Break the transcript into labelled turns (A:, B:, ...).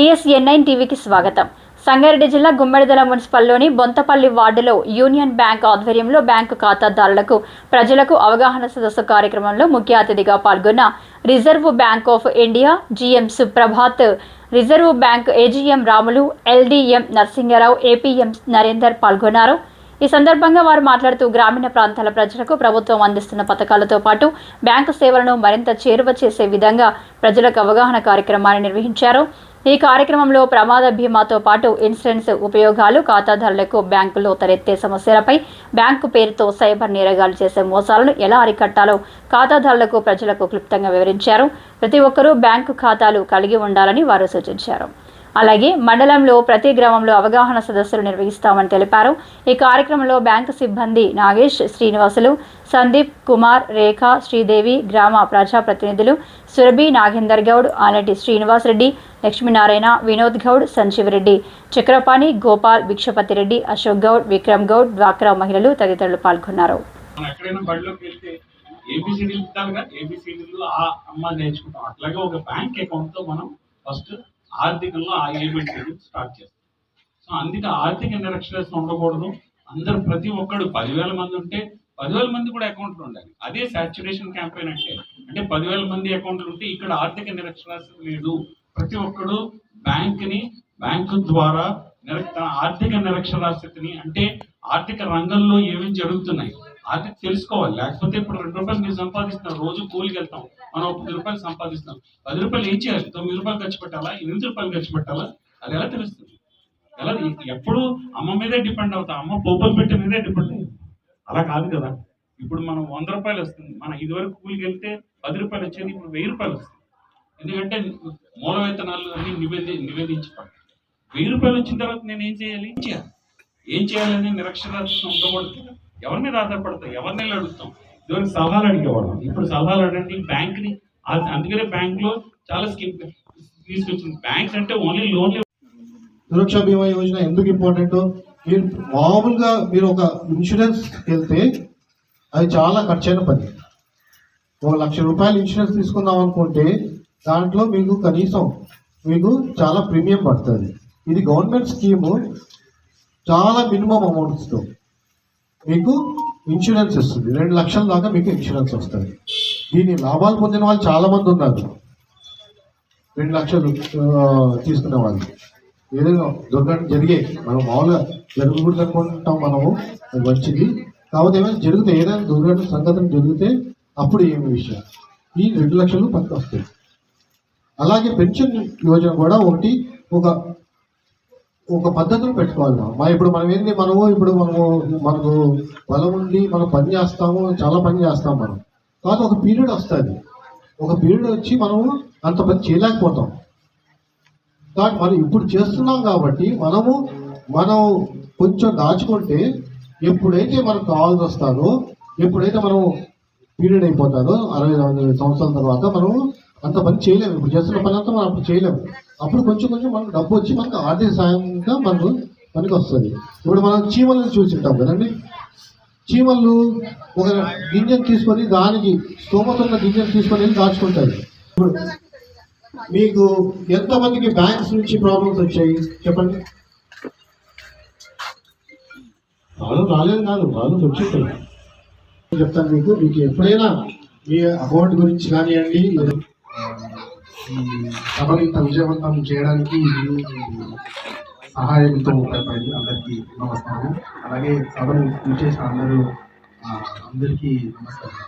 A: టీఎస్ఎన్ఐన్ టీవీకి స్వాగతం. సంగారెడ్డి జిల్లా గుమ్మడిదల మున్సిపల్లోని బొంతపల్లి వార్డులో యూనియన్ బ్యాంక్ ఆధ్వర్యంలో బ్యాంకు ఖాతాదారులకు ప్రజలకు అవగాహన సదస్సు కార్యక్రమంలో ముఖ్య అతిథిగా పాల్గొన్న reserve bank of India GM Suprabhat reserve bank AGM Ramulu LDM Narasingarao APM Narender పాల్గొన్నారు. ఈ సందర్భంగా వారు మాట్లాడుతూ గ్రామీణ ప్రాంతాల ప్రజలకు ప్రభుత్వం అందిస్తున్న పథకాలతో పాటు బ్యాంకు సేవలను మరింత చేరువ చేసే విధంగా ప్రజలకు అవగాహన కార్యక్రమాన్ని నిర్వహించారు. ఈ కార్యక్రమంలో ప్రమాద బీమాతో పాటు ఇన్సూరెన్స్ ఉపయోగాలు ఖాతాదారులకు బ్యాంకులో తలెత్తే సమస్యలపై బ్యాంకు పేరుతో సైబర్ నేరగాలు చేసే మోసాలను ఎలా అరికట్టాలో ఖాతాదారులకు ప్రజలకు క్లుప్తంగా వివరించారు. ప్రతి ఒక్కరూ బ్యాంకు ఖాతాలు కలిగి ఉండాలని వారు సూచించారు. అలాగే మండలంలో ప్రతి గ్రామంలో అవగాహన సదస్సులు నిర్వహిస్తామని తెలిపారు. ఈ కార్యక్రమంలో బ్యాంకు సిబ్బంది నాగేష్ శ్రీనివాసులు సందీప్ కుమార్ రేఖ శ్రీదేవి గ్రామ ప్రజాప్రతినిధులు సురభి నాగేందర్ గౌడ్ ఆలటి శ్రీనివాస్ రెడ్డి లక్ష్మీనారాయణ వినోద్ గౌడ్ సంజీవ్ రెడ్డి చక్రపాణి గోపాల్ భిక్షపతి రెడ్డి అశోక్ గౌడ్ విక్రమ్ గౌడ్ డ్వాక్రా మహిళలు తదితరులు పాల్గొన్నారు.
B: ఏబిసిడీలు అమ్మ నేర్చుకుంటాం. అట్లాగే ఒక బ్యాంక్ మనం ఫస్ట్ ఆర్థికంలో ఆ ఎలిమెంట్ స్టార్ట్ చేస్తాం. సో అందుకే ఆర్థిక నిరక్షరాస్యత ఉండకూడదు. అందరు ప్రతి ఒక్కడు పదివేల మంది ఉంటే పదివేల మంది కూడా అకౌంట్లు ఉండాలి. అదే సాచురేషన్ క్యాంపెయిన్ అంటే అంటే పదివేల మంది అకౌంట్లు ఉంటే ఇక్కడ ఆర్థిక నిరక్షరాస్యత లేదు. ప్రతి ఒక్కడు బ్యాంక్ని బ్యాంకు ద్వారా నిర- ఆర్థిక నిరక్షరాస్యతని అంటే ఆర్థిక రంగంలో ఏమేమి జరుగుతున్నాయి? ఆర్థిక తెలుసుకోవాలి. లేకపోతే ఇప్పుడు రెండు రూపాయలు మీరు సంపాదిస్తున్నారు. రోజు కూలికి వెళ్తాం. మనం పది రూపాయలు సంపాదిస్తాం పది రూపాయలు ఏం చేయాలి? తొమ్మిది రూపాయలు ఖర్చు పెట్టాలా? ఎనిమిది రూపాయలు ఖర్చు పెట్టాలా? అది ఎలా తెలుస్తుంది? ఎలా ఎప్పుడు అమ్మ మీదే డిపెండ్ అవుతాం. అమ్మ పోపలు పెట్టే మీదే డిపెండ్ అవుతాం అలా కాదు కదా. ఇప్పుడు మనం వంద రూపాయలు వస్తుంది. మన ఇదివరకు కూలికి వెళ్తే పది రూపాయలు వచ్చేది ఇప్పుడు వెయ్యి రూపాయలు వస్తుంది. ఎందుకంటే మూల వేతనాలు అన్ని నివేది నివేదించబడి వెయ్యి రూపాయలు వచ్చిన తర్వాత నేను ఏం చేయాలి? ఏం చేయాలి? ఏం చేయాలనే నిరక్షరాస్యత ఉండకూడదు ఎవరి మీద ఆధారపడతాం? ఎవరిని వెళ్ళి అడుగుతాం సలహాలు అడిగేవాళ్ళం. ఇప్పుడు సలహాలు అడగండి బ్యాంక్ని అందుకనే బ్యాంక్లో చాలా స్కీమ్ తీసుకొచ్చింది. బ్యాంక్స్ అంటే ఓన్లీ లోన్
C: సురక్ష బీమా యోజన ఎందుకు ఇంపార్టెంట్? మీరు మామూలుగా మీరు ఒక ఇన్సూరెన్స్ వెళ్తే అది చాలా ఖర్చైన పని. ఒక లక్ష రూపాయలు ఇన్సూరెన్స్ తీసుకుందాం అనుకుంటే దాంట్లో మీకు కనీసం మీకు చాలా ప్రీమియం పడుతుంది. ఇది గవర్నమెంట్ స్కీము. చాలా మినిమం అమౌంట్స్తో. మీకు ఇన్సూరెన్స్ ఇస్తుంది రెండు లక్షల దాకా మీకు ఇన్సూరెన్స్ వస్తుంది. దీని లాభాలు పొందిన వాళ్ళు చాలామంది ఉన్నారు. రెండు లక్షలు తీసుకునే వాళ్ళు. ఏదైనా దుర్ఘటన జరిగే మనం మామూలుగా జరగకూడదు అనుకుంటాం మనము అది మంచిది. కాకపోతే ఏమైనా జరిగితే ఏదైనా దుర్ఘటన సంఘటన జరిగితే అప్పుడు ఏమి విషయం? ఈ రెండు లక్షలు పక్క వస్తాయి. అలాగే పెన్షన్ యోజన కూడా ఒకటి ఒక ఒక పద్ధతిలో పెట్టుకోవాలి మా ఇప్పుడు మనం ఏంటి మనము ఇప్పుడు మనము మనకు బలం ఉండి మనం పని చేస్తాము చాలా పని చేస్తాం మనం. కాదు ఒక పీరియడ్ వస్తుంది. ఒక పీరియడ్ వచ్చి మనము అంత పని చేయలేకపోతాం. కాబట్టి మనం ఇప్పుడు చేస్తున్నాం కాబట్టి మనము మనం కొంచెం దాచుకుంటే ఎప్పుడైతే మనకు కావాల్సి వస్తారో ఎప్పుడైతే మనం పీరియడ్ అయిపోతారో అరవై సంవత్సరాల తర్వాత మనం అంత పని చేయలేము. ఇప్పుడు చేస్తున్న పని అంతా మనం అప్పుడు చేయలేము. అప్పుడు కొంచెం కొంచెం మనకు డబ్బు వచ్చి మనకు ఆర్థిక సాయంగా మనకు పనికి వస్తుంది. ఇప్పుడు మనం చీమలను చూసింటాం కదండి. చీమలు ఒక గింజను తీసుకొని దానికి స్తోమత ఉన్న గింజను తీసుకొని వెళ్ళి దాచుకుంటారు ఇప్పుడు మీకు ఎంతమందికి బ్యాంక్స్ నుంచి ప్రాబ్లమ్స్ వచ్చాయి? చెప్పండి. వాళ్ళు రాలేదు కాదు వాళ్ళు వచ్చేసాయి చెప్తాను మీకు మీకు ఎప్పుడైనా మీ అకౌంట్ గురించి కానివ్వండి లేదు
D: సభను ఇంత విజయవంతం చేయడానికి సహాయంతో ఉపయోగపడింది అందరికీ నమస్కారం. అలాగే సభను చేసిన అందరూ అందరికీ నమస్కారం.